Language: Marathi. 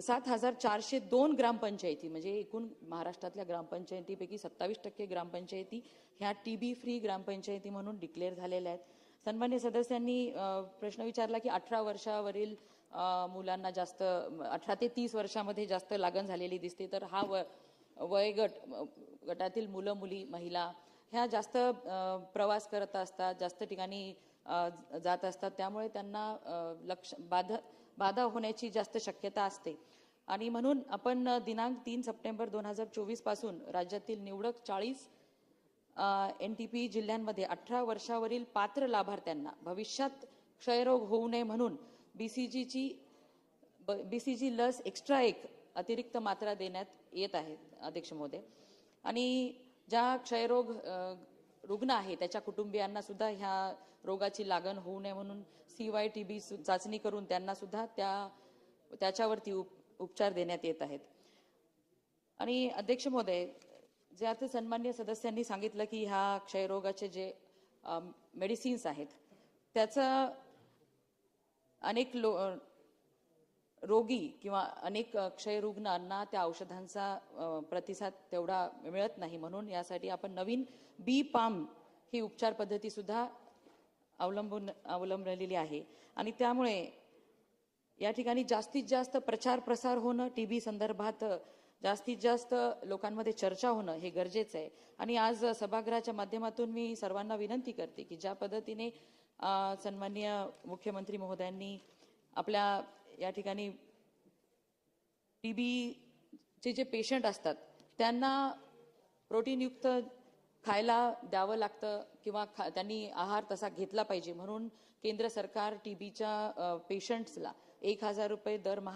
सात हजार चारशे दोन ग्रामपंचायती म्हणजे एकूण महाराष्ट्रातल्या ग्रामपंचायतीपैकी सत्तावीस टक्के ग्रामपंचायती ह्या टी बी फ्री ग्रामपंचायती म्हणून डिक्लेअर झालेल्या आहेत. सन्मान्य सदस्यांनी प्रश्न विचारला की अठरा वर्षावरील मुलांना जास्त अठरा ते तीस वर्षामध्ये जास्त लागण झालेली दिसते तर हा व वयगट गटातील मुलं मुली महिला ह्या जास्त प्रवास करत असतात जास्त ठिकाणी जात असतात. त्यामुळे त्यांना लक्ष बाधा बाधा होण्याची जास्त शक्यता असते. आणि म्हणून आपण दिनांक तीन सप्टेंबर दोन हजार चोवीसपासून राज्यातील निवडक चाळीस एन टी पी जिल्ह्यांमध्ये अठरा वर्षावरील पात्र लाभार्थ्यांना भविष्यात क्षयरोग होऊ नये म्हणून बीसीजीची बीसीजी लस एक्स्ट्रा एक अतिरिक्त मात्रा देण्यात येत आहे अध्यक्ष महोदय. आणि ज्या क्षयरोग रुग्ण आहे त्याच्या कुटुंबियांना सुद्धा ह्या रोगाची लागण होऊ नये म्हणून सी वाय टी बी चाचणी करून त्यांना सुद्धा त्या त्याच्यावरती उप, उपचार देण्यात येत आहेत. आणि अध्यक्ष महोदय जे आता सन्मान्य सदस्यांनी सांगितलं की ह्या क्षयरोगाचे जे मेडिसिन्स आहेत त्याचं अनेक लो रोगी किंवा अनेक क्षयरुग्णांना त्या औषधांचा प्रतिसाद तेवढा मिळत नाही. म्हणून यासाठी आपण नवीन बी पाम ही उपचार पद्धती सुद्धा अवलंबून अवलंबलेली आहे. आणि त्यामुळे या ठिकाणी जास्तीत जास्त प्रचार प्रसार होणं टी बी संदर्भात जास्तीत जास्त लोकांमध्ये चर्चा होणं हे गरजेचं आहे. आणि आज सभागृहाच्या माध्यमातून मी सर्वांना विनंती करते की ज्या पद्धतीने सन्माननीय मुख्यमंत्री महोदयांनी आपल्या या ठिकाणी टीबीचे जे पेशंट असतात त्यांना प्रोटीनयुक्त खायला द्यावं लागतं किंवा खा त्यांनी आहार तसा घेतला पाहिजे. म्हणून केंद्र सरकार टीबीच्या पेशंट्सला एक हजार रुपये दरमहा